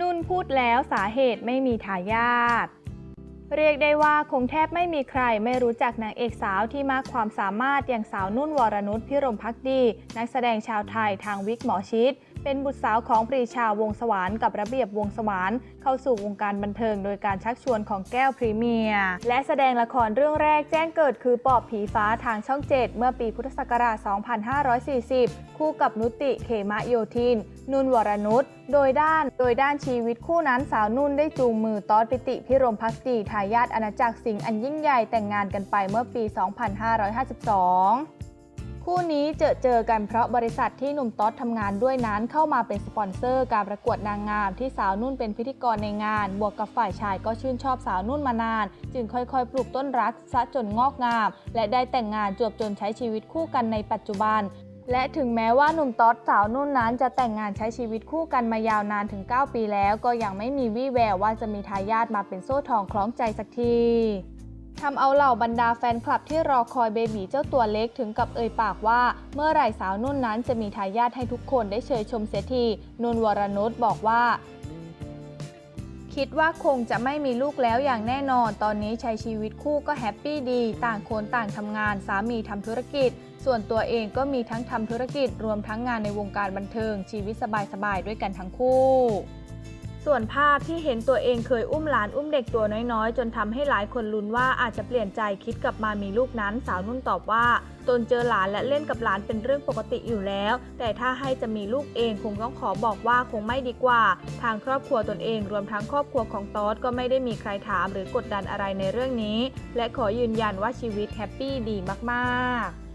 นุ่นพูดแล้วสาเหตุไม่มีทายาทเรียกได้ว่าคงแทบไม่มีใครไม่รู้จักนางเอกสาวที่มากความสามารถอย่างสาวนุ่นวรนุชพิรมพักดี นักแสดงชาวไทยทางวิกหมอชิด เป็นบุตรสาวของปรีชาวงศ์สวรรค์กับระเบียบวงศ์สวรรค์เข้าสู่วงการบันเทิงโดยการชักชวนของแก้วพรีเมียร์และแสดงละครเรื่องแรกแจ้งเกิดคือปอบผีฟ้าทางช่อง7เมื่อปีพุทธศักราช 2540 คู่กับนุติเขมะโยธิน นุนวรนุชโดยด้านโดยด้านชีวิตคู่นั้นสาวนุ่นได้จูงมือตอดปิติพิรมพักดีทายาทอาณาจักรสิงห์อันยิ่งใหญ่แต่งงานกันไปเมื่อปี 2552 คู่นี้เจอเจอกันเพราะบริษัทที่หนุ่มต๊อดทำงานด้วยนั้นเข้ามาเป็นสปอนเซอร์การประกวดนางงามที่สาวนุ่นเป็นพิธีกรในงาน บวกกับฝ่ายชายก็ชื่นชอบสาวนุ่นมานาน จึงค่อยๆ ปลูกต้นรักซะจนงอกงาม และได้แต่งงานจวบจนใช้ชีวิตคู่กันในปัจจุบันและถึงแม้ว่าหนุ่มต๊อดสาวนุ่นนั้นจะแต่งงานใช้ชีวิตคู่กันมายาวนานถึง 9 ปีแล้ว ก็ยังไม่มีวี่แววว่าจะมีทายาทมาเป็นโซ่ทองคล้องใจสักที ทำเอาเหล่าบรรดาแฟนคลับที่รอคอยเบบีเจ้าตัวเล็กถึงกับเอ่ยปากว่า เมื่อไหร่สาวนุ่นนั้นจะมีทายาทให้ทุกคนได้เชยชมเสียทีนุ่นวรนุชบอกว่า คิดว่าคงจะไม่มีลูกแล้วอย่างแน่นอน ตอนนี้ใช้ชีวิตคู่ก็แฮปปี้ดี ต่างคนต่างทำงานสามีทำธุรกิจ ส่วนตัวเองก็มีทั้งทำธุรกิจรวมทั้งงานในวงการบันเทิงชีวิตสบายๆด้วยกันทั้งคู่ ส่วนภาพที่เห็นตัวเองเคยอุ้มหลานอุ้มเด็กตัวน้อยๆ จนทำให้หลายคนลุ้นว่าอาจจะเปลี่ยนใจคิดกลับมามีลูกนั้น สาวนุ่นตอบว่า ตนเจอหลานและเล่นกับหลานเป็นเรื่องปกติอยู่แล้ว แต่ถ้าให้จะมีลูกเองคงต้องขอบอกว่าคงไม่ดีกว่า ทางครอบครัวตนเองรวมทั้งครอบครัวของตอสก็ไม่ได้มีใครถามหรือกดดันอะไรในเรื่องนี้ และขอยืนยันว่าชีวิตแฮปปี้ดีมากๆ